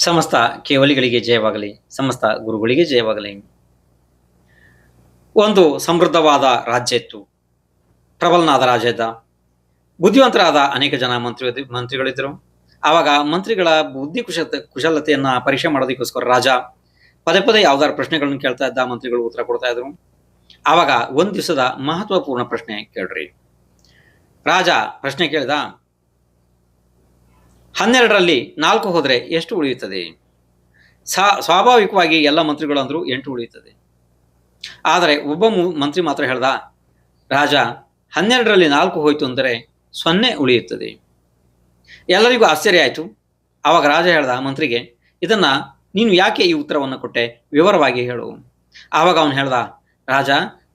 ಸಮಸ್ತ ಕೇವಲಿಗಳಿಗೆ ಜಯವಾಗಲಿ, ಸಮಸ್ತ ಗುರುಗಳಿಗೆ ಜಯವಾಗಲಿ. ಒಂದು ಸಮೃದ್ಧವಾದ ರಾಜ್ಯ ಇತ್ತು. ಪ್ರಬಲನಾದ ರಾಜ್ಯ ಇದ್ದ. ಬುದ್ಧಿವಂತರಾದ ಅನೇಕ ಜನ ಮಂತ್ರಿ, ಮಂತ್ರಿಗಳಿದ್ದರು. ಆವಾಗ ಮಂತ್ರಿಗಳ ಬುದ್ಧಿ ಕುಶ, ಕುಶಲತೆಯನ್ನ ಪರೀಕ್ಷೆ ಮಾಡೋದಕ್ಕೋಸ್ಕರ ರಾಜ ಪದೇ ಪದೇ ಯಾವ್ದಾದ್ರು ಪ್ರಶ್ನೆಗಳನ್ನು ಕೇಳ್ತಾ ಇದ್ದ, ಮಂತ್ರಿಗಳು ಉತ್ತರ ಕೊಡ್ತಾ ಇದ್ರು. ಆವಾಗ ಒಂದ್ ದಿವಸದ ಮಹತ್ವಪೂರ್ಣ ಪ್ರಶ್ನೆ ಕೇಳ್ರಿ. ರಾಜ ಪ್ರಶ್ನೆ ಕೇಳಿದ ಹನ್ನೆರಡರಲ್ಲಿ ನಾಲ್ಕು ಹೋದರೆ ಎಷ್ಟು ಉಳಿಯುತ್ತದೆ? ಸ್ವಾಭಾವಿಕವಾಗಿ ಎಲ್ಲ ಮಂತ್ರಿಗಳು ಅಂದ್ರು ಎಂಟು ಉಳಿಯುತ್ತದೆ. ಆದರೆ ಒಬ್ಬ ಮಂತ್ರಿ ಮಾತ್ರ ಹೇಳ್ದ, ರಾಜ, ಹನ್ನೆರಡರಲ್ಲಿ ನಾಲ್ಕು ಹೋಯಿತು ಅಂದರೆ ಸೊನ್ನೆ ಉಳಿಯುತ್ತದೆ. ಎಲ್ಲರಿಗೂ ಆಶ್ಚರ್ಯ ಆಯಿತು. ಆವಾಗ ರಾಜ ಹೇಳ್ದ ಮಂತ್ರಿಗೆ, ಇದನ್ನು ನೀನು ಯಾಕೆ ಈ ಉತ್ತರವನ್ನು ಕೊಟ್ಟೆ? ವಿವರವಾಗಿ ಹೇಳು. ಆವಾಗ ಅವನು ಹೇಳ್ದ, ರಾಜ,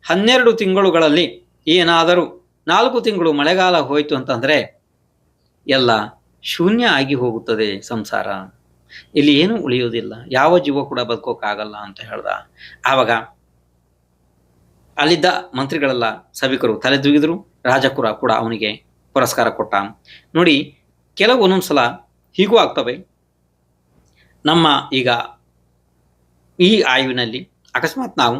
ಹನ್ನೆರಡು ತಿಂಗಳುಗಳಲ್ಲಿ ಏನಾದರೂ ನಾಲ್ಕು ತಿಂಗಳು ಮಳೆಗಾಲ ಹೋಯಿತು ಅಂತಂದರೆ, ಎಲ್ಲ ಶೂನ್ಯ ಆಗಿ ಹೋಗುತ್ತದೆ ಸಂಸಾರ. ಇಲ್ಲಿ ಏನೂ ಉಳಿಯೋದಿಲ್ಲ ಯಾವ ಜೀವ ಕೂಡ ಬದುಕೋಕ್ಕಾಗಲ್ಲ ಅಂತ ಹೇಳ್ದ. ಆವಾಗ ಅಲ್ಲಿದ್ದ ಮಂತ್ರಿಗಳೆಲ್ಲ ಸಭಿಕರು ತಲೆದೂಗಿದ್ರು. ರಾಜಕುರ ಕೂಡ ಅವನಿಗೆ ಪುರಸ್ಕಾರ ಕೊಟ್ಟ. ನೋಡಿ, ಕೆಲವು ಒಂದೊಂದ್ಸಲ ಹೀಗೂ ಆಗ್ತವೆ. ನಮ್ಮ ಈಗ ಈ ಆಯುವಿನಲ್ಲಿ ಅಕಸ್ಮಾತ್ ನಾವು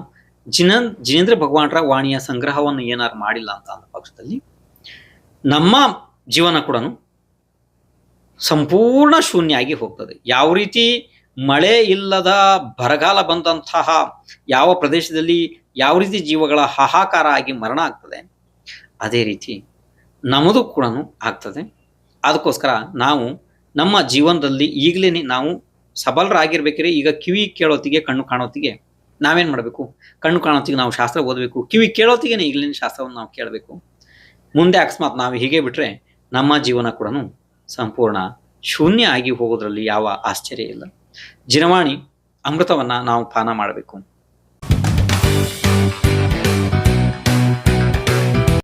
ಜಿನ, ಜಿನೇಂದ್ರ ಭಗವಾನರ ವಾಣಿಯ ಸಂಗ್ರಹವನ್ನು ಏನಾರು ಮಾಡಿಲ್ಲ ಅಂತ ಅಂದ ಪಕ್ಷದಲ್ಲಿ ನಮ್ಮ ಜೀವನ ಕೂಡ ಸಂಪೂರ್ಣ ಶೂನ್ಯ ಆಗಿ ಹೋಗ್ತದೆ. ಯಾವ ರೀತಿ ಮಳೆ ಇಲ್ಲದ ಬರಗಾಲ ಬಂದಂತಹ ಯಾವ ಪ್ರದೇಶದಲ್ಲಿ ಯಾವ ರೀತಿ ಜೀವಗಳ ಹಾಹಾಕಾರ ಆಗಿ ಮರಣ ಆಗ್ತದೆ, ಅದೇ ರೀತಿ ನಮ್ಮದು ಕೂಡ ಆಗ್ತದೆ. ಅದಕ್ಕೋಸ್ಕರ ನಾವು ನಮ್ಮ ಜೀವನದಲ್ಲಿ ಈಗಲೇ ನಾವು ಸಬಲರಾಗಿರ್ಬೇಕ್ರೆ ಈಗ ಕಿವಿ ಕೇಳೋತ್ತಿಗೆ, ಕಣ್ಣು ಕಾಣೋತ್ತಿಗೆ ನಾವೇನು ಮಾಡಬೇಕು? ಕಣ್ಣು ಕಾಣೋತ್ತಿಗೆ ನಾವು ಶಾಸ್ತ್ರ ಓದಬೇಕು. ಕಿವಿ ಕೇಳೋತ್ತಿಗೆ ಈಗಲಿನ ಶಾಸ್ತ್ರವನ್ನು ನಾವು ಕೇಳಬೇಕು. ಮುಂದೆ ಅಕಸ್ಮಾತ್ ನಾವು ಹೀಗೆ ಬಿಟ್ಟರೆ ನಮ್ಮ ಜೀವನ ಕೂಡ ಸಂಪೂರ್ಣ ಶೂನ್ಯ ಆಗಿ ಹೋಗೋದ್ರಲ್ಲಿ ಯಾವ ಆಶ್ಚರ್ಯ ಇಲ್ಲ. ಜಿನವಾಣಿ ಅಮೃತವನ್ನು ನಾವು ಪಾನ ಮಾಡಬೇಕು.